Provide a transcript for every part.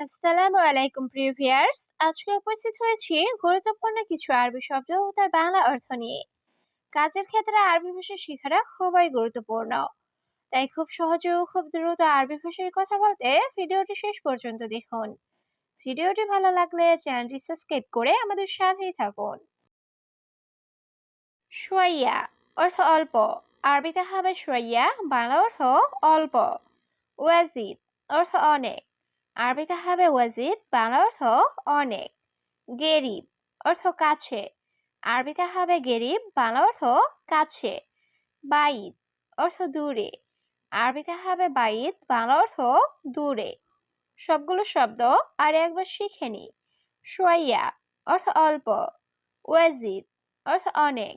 আসসালামু আলাইকুম, প্রিয় ভিউয়ার্স। আজকে উপস্থিত হয়েছি গুরুত্বপূর্ণ কিছু আরবি শব্দ ও তার বাংলা অর্থ নিয়ে। কাজের ক্ষেত্রে আরবি ভাষা শেখাটা খুবই গুরুত্বপূর্ণ। তাই খুব সহজে ও খুব দ্রুত আরবি ভাষায় কথা বলতে ভিডিওটি শেষ পর্যন্ত দেখুন। ভিডিওটি ভালো লাগলে চ্যানেলটি সাবস্ক্রাইব করে আমাদের সাথেই থাকুন। সোয়াইয়া অর্থ অল্প। আরবিতে হবে সোয়াইয়া, বাংলা অর্থ অল্প। ওয়াজিদ অর্থ অনেক। আরবিতে হবে ওয়াজিদ বাংলা অর্থ অনেক। গেরিব, অর্থ কাছে। আরবিতে হবে গেরিব বাংলা অর্থ কাছে। বাইদ, অর্থ দূরে। আরবিতে হবে বাইদ বাংলা অর্থ দূরে। সবগুলো শব্দ আর একবার শিখে নি। সোয়াইয়া, অর্থ অল্প। ওয়াজিদ, অর্থ অনেক।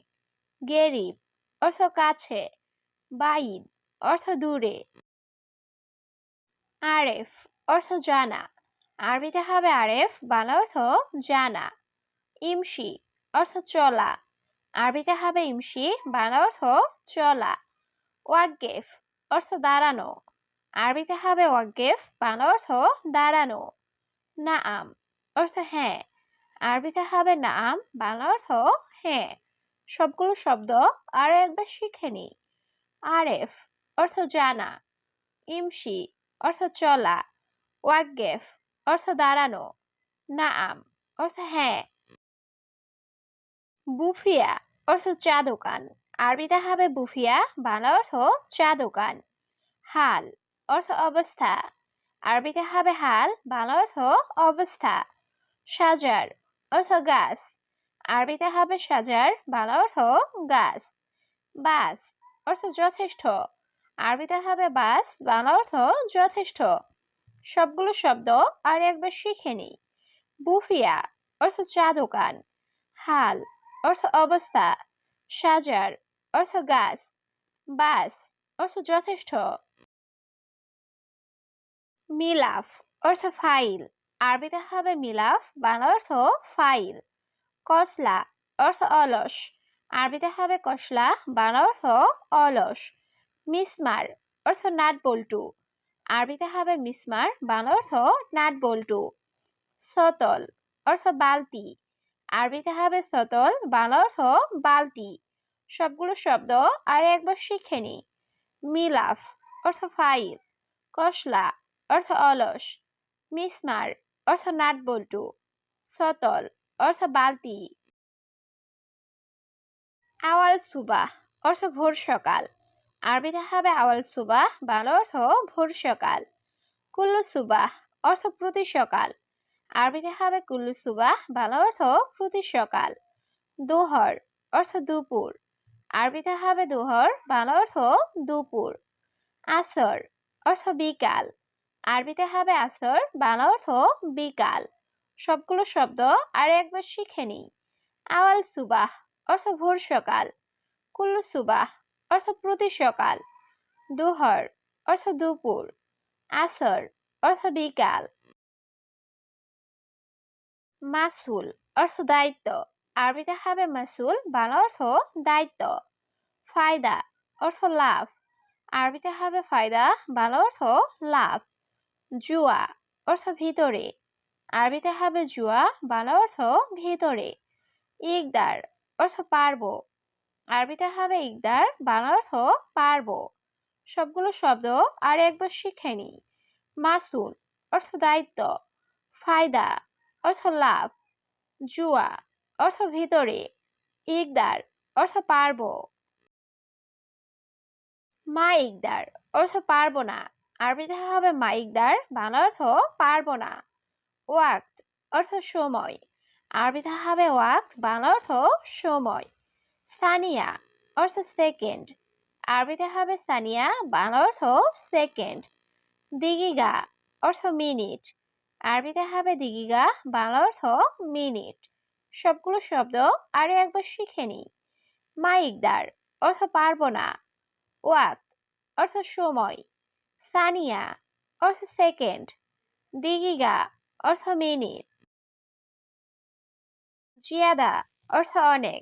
গেরিব, অর্থ কাছে। বাইদ, অর্থ দূরে। আরেফ অর্থ জানা। আরবিতে হবে আরেফ, বাংলা অর্থ জানা। ইমসি অর্থ চলা। আরবিতে হবে ইমসি বাংলা অর্থ চলা। ওয়াগেফ অর্থ দাঁড়ানো। আরবিতে হবে ওয়াগেফ বাংলা অর্থ দাঁড়ানো। নাআম, অর্থ হ্যাঁ। আরবিতে হবে নাআম, বাংলা অর্থ হ্যাঁ। সবগুলো শব্দ আরও একবার শিখে নি। আরেফ, অর্থ জানা। ইমসি অর্থ চলা। ওয়াগেফ অর্থ দাঁড়ানো। নাআম অর্থ হ্যাঁ। বুফিয়া। অর্থ চা দোকান। আরবিতে হবে বুফিয়া, বাংলা অর্থ চা দোকান। হাল। অর্থ অবস্থা। আরবিতে হবে হাল, বাংলা অর্থ অবস্থা। সাজার। অর্থ গাছ। আরবিতে হবে সাজার, বাংলা অর্থ গাছ। বাস। অর্থ যথেষ্ট। আরবিতে হবে বাস, বাংলা অর্থ যথেষ্ট। সবগুলো শব্দ আর একবার শিখে নিই। বুফিয়া অর্থ চা দোকান হাল অর্থ অবস্থা, সাজার অর্থ গাছ, বাস অর্থ যথেষ্ট। মিলাফ অর্থ ফাইল, আরবিতে হবে মিলাফ, বাংলা অর্থ ফাইল। কসলা অর্থ অলস, আরবিতে হবে কসলা, বাংলা অর্থ অলস। মিসমার অর্থ নাট বল্টু। আরবিতে হবে মিসমার বাংলা অর্থ নাট বল্টু। সতল অর্থ বালতি। আরবিতে হবে সতল বাংলা অর্থ বালতি। সবগুলো শব্দ আর একবার শিখে নি। মিলাফ অর্থ ফাইল। কসলা অর্থ অলস। মিসমার অর্থ নাট বল্টু। সতল অর্থ বালতি। আওয়াল সুবাহ অর্থ ভোর সকাল। আরবিতে হবে আওয়াল সুবাহ, বাংলা অর্থ ভোর সকাল। কুল্লু সুবাহ, অর্থ প্রতি সকাল। আরবিতে হবে কুল্লু সুবাহ, বাংলা অর্থ প্রতি সকাল। দোহর, অর্থ দুপুর। আরবিতে হবে দোহর, বাংলা অর্থ দুপুর। আসর, অর্থ বিকাল। আরবিতে হবে আসর, বাংলা অর্থ বিকাল। সবগুলো শব্দ আর একবার শিখে নিই। আওয়াল সুবাহ, অর্থ ভোর সকাল। কুল্লু সুবাহ অর্থ প্রতি সকাল। দুহর, অর্থ দুপুর। আসর, অর্থ বিকাল। মাসুল, অর্থ দায়িত্ব। আরবিতে হবে মাসুল, বাংলা অর্থ দায়িত্ব। ফায়দা, অর্থ লাভ। আরবিতে হবে ফায়দা, বাংলা অর্থ লাভ। জুয়া, অর্থ ভিতরে। আরবিতে হবে জুয়া, বাংলা অর্থ ভিতরে। ইকদার, অর্থ পারব। আরবিতে হবে ইকদার বাংলা অর্থ পারব। সবগুলো শব্দ আর একবার শিখে নি মাসুল, অর্থ দায়িত্ব। ফায়দা, অর্থ লাভ। জুয়া, অর্থ ভিতরে। ইকদার, অর্থ পারব। মা ইকদার, অর্থ পারব না। আরবিতে হবে মা ইকদার বাংলা অর্থ পারব না। ওয়াক্ত, অর্থ সময়। আরবিতে হবে ওয়াক্ত বাংলা অর্থ সময়। সানিয়া অর্থ সেকেন্ড আরবিতে হবে সানিয়া বাংলা অর্থ সেকেন্ড দিগিগা অর্থ মিনিট আরবিতে হবে দিগিগা, বাংলা অর্থ মিনিট সবগুলো শব্দ আরও একবার শিখে নিই। মাইকদার অর্থ পারব না। ওয়াক অর্থ সময়। সানিয়া অর্থ সেকেন্ড দিগিগা অর্থ মিনিট জিয়াদা অর্থ অনেক।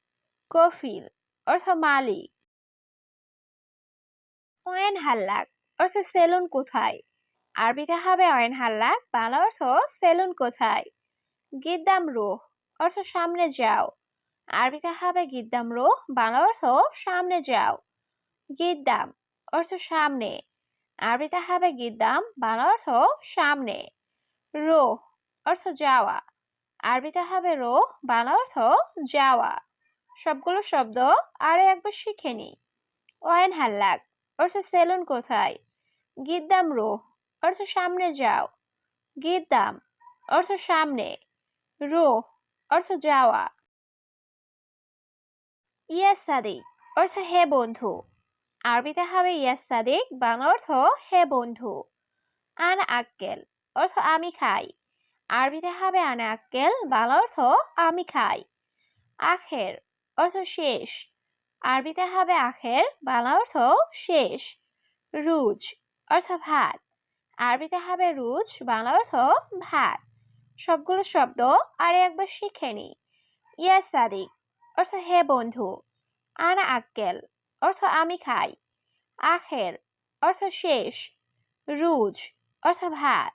কফিল অর্থ মালিক অয়েন হাল্লাক অর্থ সেলুন কোথায় আরবিতে হবে অয়েন হাল্লাক বাংলা অর্থ সেলুন কোথায় গিদ্দাম রোহ অর্থ সামনে যাও আরবিতে হবে গিদ্দাম রোহ বাংলা অর্থ সামনে যাও গিদ্দাম অর্থ সামনে আরবিতে হবে গিদ্দাম বাংলা অর্থ সামনে রোহ অর্থ যাওয়া আরবিতে হবে রোহ বাংলা অর্থ যাওয়া সবগুলো শব্দ আরও একবার শিখে নি ওয়েন হাল্লাক, অর্থ সেলুন কোথায়? গিদ্দাম রোহ, অর্থ সামনে যাও। গিদ্দাম অর্থ সামনে। রোহ, অর্থ যাওয়া। ইয়াস সাদিক, অর্থ হে বন্ধু। আরবিতে হবে ইয়াস সাদিক, বাংলা অর্থ হে বন্ধু। আন আক্কেল, অর্থ আমি খাই। আরবিতে হবে আনা আক্কেল, বাংলা অর্থ আমি খাই। আখের অর্থ শেষ। আরবিতে হবে আখের, বাংলা অর্থ শেষ। রুজ, অর্থ ভাত। আরবিতে হবে রুজ, বাংলা অর্থ ভাত। সবগুলো শব্দ আর একবার শিখে নি। ইয়া সাদিক অর্থ হে বন্ধু। আনা আক্কেল, অর্থ আমি খাই। আখের, অর্থ শেষ। রুজ, অর্থ ভাত।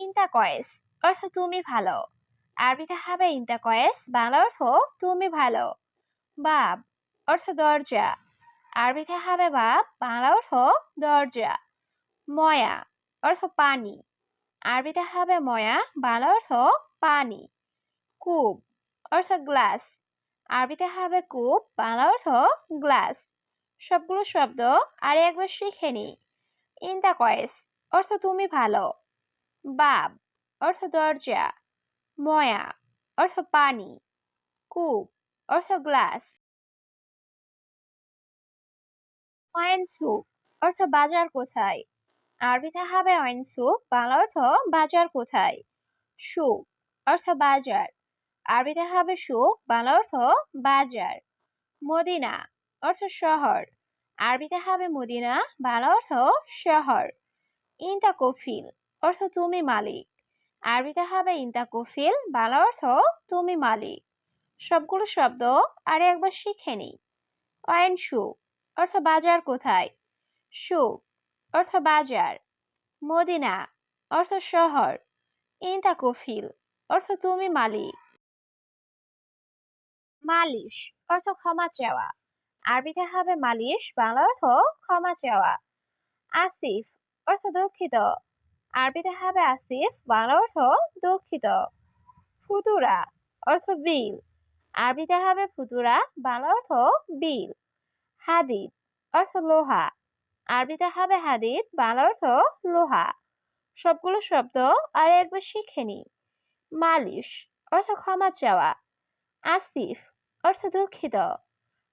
চিন্তা কয়েস, অর্থ তুমি ভালো। আরবিতে হবে ইন্তা কয়েস বাংলা অর্থ তুমি ভালো। বাব, অর্থ দরজা। আরবিতে হবে বাব বাংলা অর্থ দরজা। ময়া, অর্থ পানি। আরবিতে হবে ময়া বাংলা অর্থ পানি। কূপ, অর্থ গ্লাস। আরবিতে হবে কূপ বাংলা অর্থ গ্লাস। সবগুলো শব্দ আর একবার শিখে নি। ইন্তা কয়েস অর্থ তুমি ভালো। বাব, অর্থ দরজা। ময়া অর্থ পানি কূপ অর্থ গ্লাস অর্থ বাজার কোথায়? আরবিতে হবে ওয়াইন সুপ বাংলা অর্থ বাজার কোথায়? সুপ অর্থ বাজার আরবিতে হবে সুপ বাংলা অর্থ বাজার। মদিনা, অর্থ শহর, আরবিতে হবে মদিনা, বাংলা অর্থ শহর। ইন্তা কফিল, অর্থ তুমি মালিক। আরবিতে হবে ইন্তা কফিল, বাংলা অর্থ তুমি মালিক। সবগুলো শব্দ আর একবার শিখে নিই। ওয়াইন সুপ অর্থ বাজার কোথায়? সুপ অর্থ বাজার। মদিনা, অর্থ শহর। ইন্তা কফিল, অর্থ তুমি মালিক। মালিশ, অর্থ ক্ষমা চাওয়া। আরবিতে হবে মালিশ, বাংলা অর্থ ক্ষমা চাওয়া। আসিফ, অর্থ দুঃখিত। আরবিতে হবে আসিফ, বাংলা অর্থ দুঃখিত। ফুতুরা, অর্থ বিল। আরবিতে হবে ফুতুরা, বাংলা অর্থ বিল। হাদিদ, অর্থ লোহা। আরবিতে হবে হাদিদ, বাংলা অর্থ লোহা। সবগুলো শব্দ আর একবার শিখে নি মালিশ, অর্থ ক্ষমা চাওয়া। আসিফ, অর্থ দুঃখিত।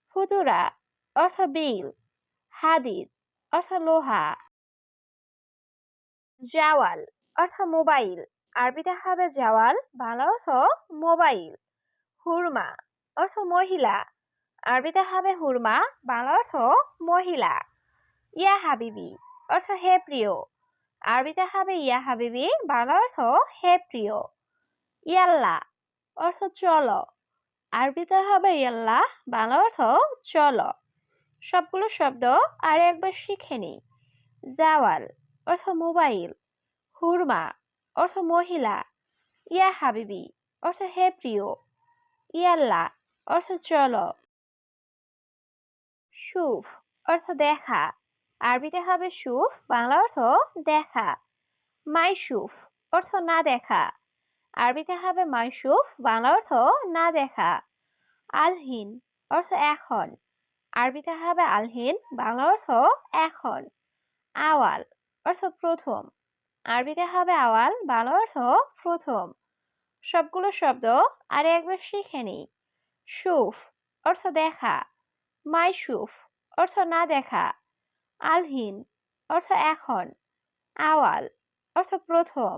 ফুতুরা, অর্থ বিল। হাদিদ, অর্থ লোহা। জাওয়াল অর্থ মোবাইল। আরবিতে হবে জাওয়াল, বাংলা অর্থ মোবাইল। হুরমা অর্থ মহিলা। আরবিতে হবে হুরমা, বাংলা অর্থ মহিলা। ইয়া হাবিবি অর্থ হে প্রিয়। আরবিতে হবে ইয়া হাবিবি, বাংলা অর্থ হে প্রিয়। ইয়াল্লা অর্থ চলো। আরবিতে হবে ইয়াল্লা, বাংলা অর্থ চলো। সবগুলো শব্দ আর একবার শিখে নি জাওয়াল অর্থ মোবাইল, হুরমা, অর্থ মহিলা, ইয়া হাবিবি, অর্থ হে প্রিয়, ইয়াল্লা, অর্থ চলো। সুফ অর্থ দেখা, আরবিতে হবে সুফ বাংলা অর্থ দেখা। মাইসুফ অর্থ না দেখা। আরবিতে হবে মাইসুফ বাংলা অর্থ না দেখা। আলহিন, অর্থ এখন। আরবিতে হবে আলহিন, বাংলা অর্থ এখন। আওয়াল অর্থ প্রথম। আরবিতে হবে আওয়াল, বাংলা অর্থ প্রথম। সবগুলো শব্দ আর একবার শিখে নিই। সুফ অর্থ দেখা। মাই সুফ অর্থ না দেখা। আলহীন অর্থ এখন। আওয়াল অর্থ প্রথম।